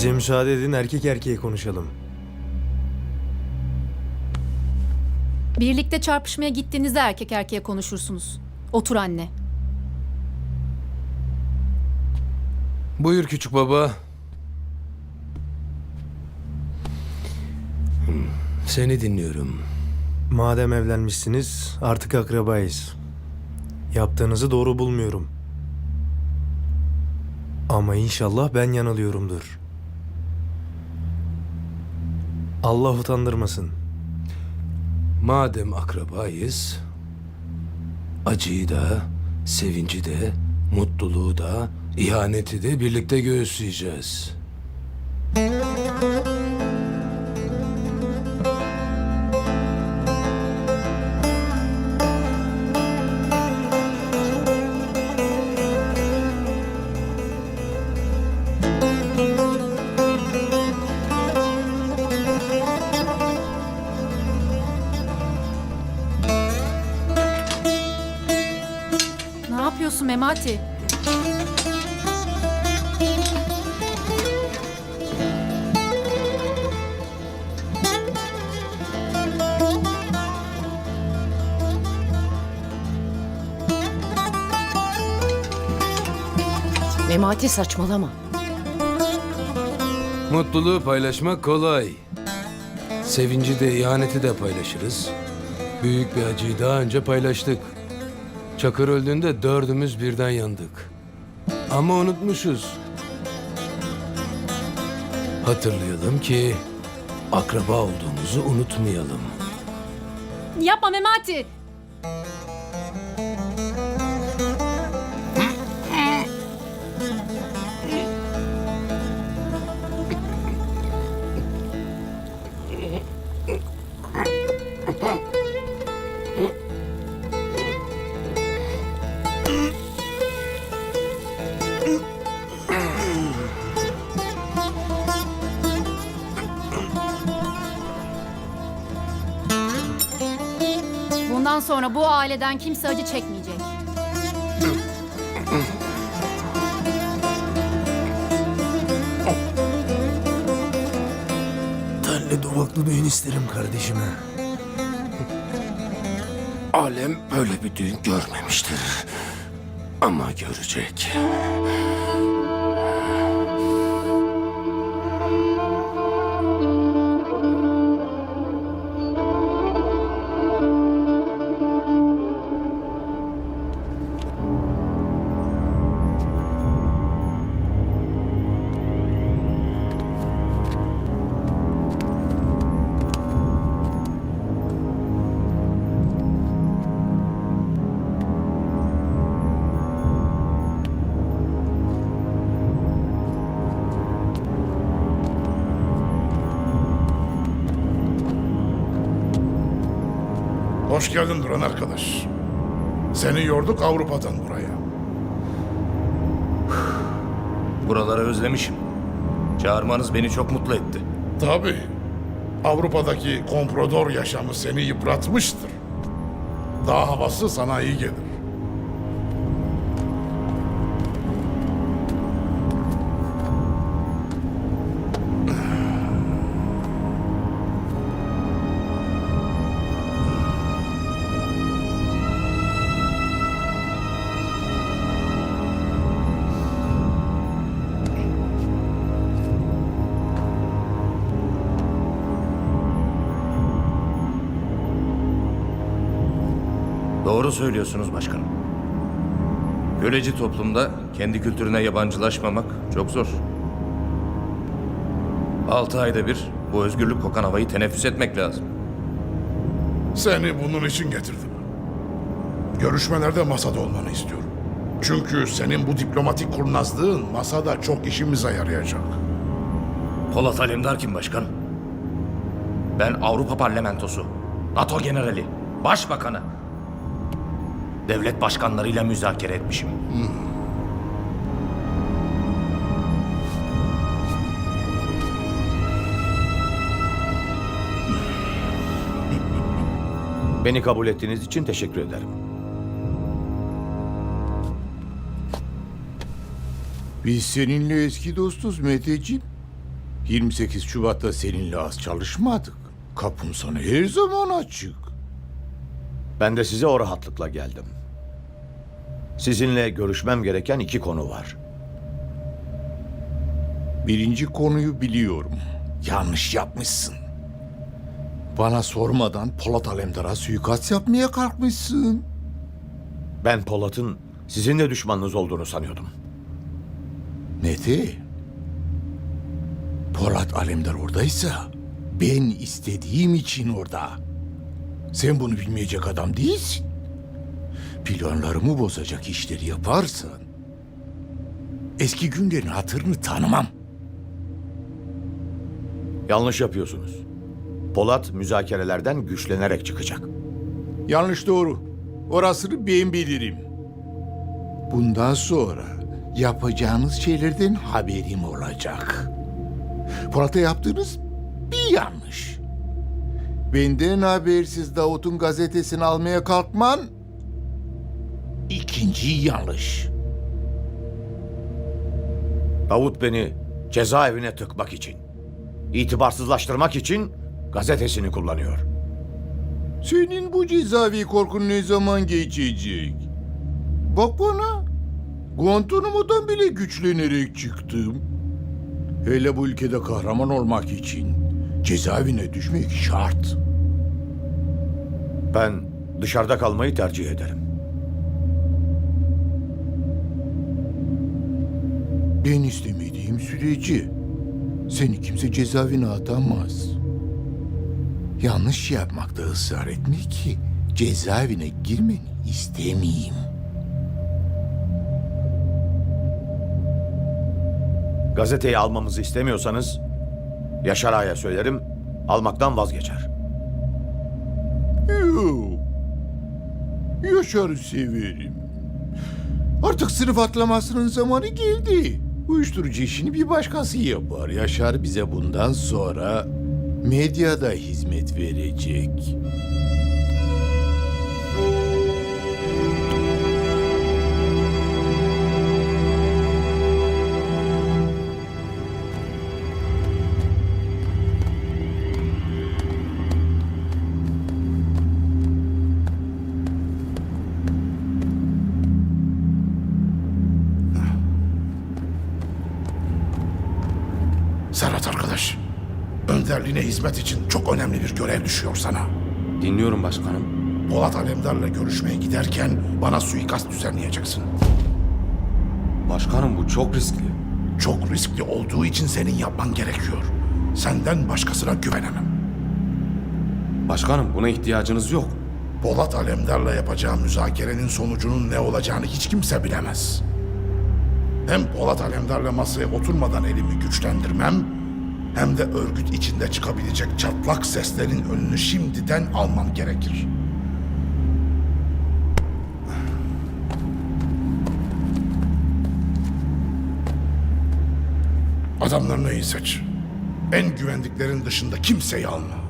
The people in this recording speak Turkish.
Bize müsaade edin erkek erkeğe konuşalım. Birlikte çarpışmaya gittiğinizde erkek erkeğe konuşursunuz. Otur anne. Buyur küçük baba. Seni dinliyorum. Madem evlenmişsiniz artık akrabayız. Yaptığınızı doğru bulmuyorum. Ama inşallah ben yanılıyorumdur. Allah utandırmasın. Madem akrabayız, acıyı da, sevinci de, mutluluğu da, ihaneti de birlikte göğüsleyeceğiz. Memati? Memati saçmalama. Mutluluğu paylaşmak kolay. Sevinci de ihaneti de paylaşırız. Büyük bir acıyı daha önce paylaştık. Çakır öldüğünde dördümüz birden yandık. Ama unutmuşuz. Hatırlayalım ki akraba olduğumuzu unutmayalım. Yapma Memati. Bundan sonra bu aileden kimse acı çekmeyecek. Telli duvaklı düğün isterim kardeşime. Alem böyle bir düğün görmemiştir. Ama görecek. Hoş geldin Duran arkadaş. Seni yorduk Avrupa'dan buraya. Buraları özlemişim. Çağırmanız beni çok mutlu etti. Tabii. Avrupa'daki komprador yaşamı seni yıpratmıştır. Daha havası sana iyi gelir. Doğru söylüyorsunuz başkanım. Köleci toplumda kendi kültürüne yabancılaşmamak çok zor. Altı ayda bir bu özgürlük kokan havayı teneffüs etmek lazım. Seni bunun için getirdim. Görüşmelerde masada olmanı istiyorum. Çünkü senin bu diplomatik kurnazlığın masada çok işimize yarayacak. Polat Alemdar kim başkan? Ben Avrupa Parlamentosu, NATO generali, başbakanı. Devlet başkanlarıyla müzakere etmişim. Beni kabul ettiğiniz için teşekkür ederim. Biz seninle eski dostuz Meteciğim. 28 Şubat'ta seninle az çalışmadık. Kapım sana her zaman açık. Ben de size o rahatlıkla geldim. Sizinle görüşmem gereken iki konu var. Birinci konuyu biliyorum. Yanlış yapmışsın. Bana sormadan Polat Alemdar'a suikast yapmaya kalkmışsın. Ben Polat'ın sizin de düşmanınız olduğunu sanıyordum. Mete. Polat Alemdar oradaysa ben istediğim için orada. Sen bunu bilmeyecek adam değilsin. Planlarımı bozacak işleri yaparsan eski günlerin hatırını tanımam. Yanlış yapıyorsunuz. Polat müzakerelerden güçlenerek çıkacak. Yanlış doğru. Orasını ben bilirim. Bundan sonra yapacağınız şeylerden haberim olacak. Polat'a yaptığınız bir yanlış. Benden habersiz Davut'un gazetesini almaya kalkman ikinci yanlış. Davut beni cezaevine tıkmak için, itibarsızlaştırmak için gazetesini kullanıyor. Senin bu cezaevi korkun ne zaman geçecek? Bak bana. Guantanamo'dan bile güçlenerek çıktım. Hele bu ülkede kahraman olmak için cezaevine düşmek şart. Ben dışarıda kalmayı tercih ederim. Ben istemediğim sürece seni kimse cezaevine atamaz. Yanlış yapmakta ısrar etme ki cezaevine girmeni istemeyeyim. Gazeteyi almamızı istemiyorsanız Yaşar Ağa'ya söylerim, almaktan vazgeçer. Yok. Yaşar'ı severim. Artık sınıf atlamasının zamanı geldi. Uyuşturucu işini bir başkası yapar. Yaşar bize bundan sonra medyada hizmet verecek. Serhat arkadaş, önderliğine hizmet için çok önemli bir görev düşüyor sana. Dinliyorum başkanım. Polat Alemdar'la görüşmeye giderken bana suikast düzenleyeceksin. Başkanım bu çok riskli. Çok riskli olduğu için senin yapman gerekiyor. Senden başkasına güvenemem. Başkanım buna ihtiyacınız yok. Polat Alemdar'la yapacağım müzakerenin sonucunun ne olacağını hiç kimse bilemez. Hem Polat Alemdar'la masaya oturmadan elimi güçlendirmem, hem de örgüt içinde çıkabilecek çatlak seslerin önünü şimdiden almam gerekir. Adamlarını iyi seç. En güvendiklerin dışında kimseyi alma.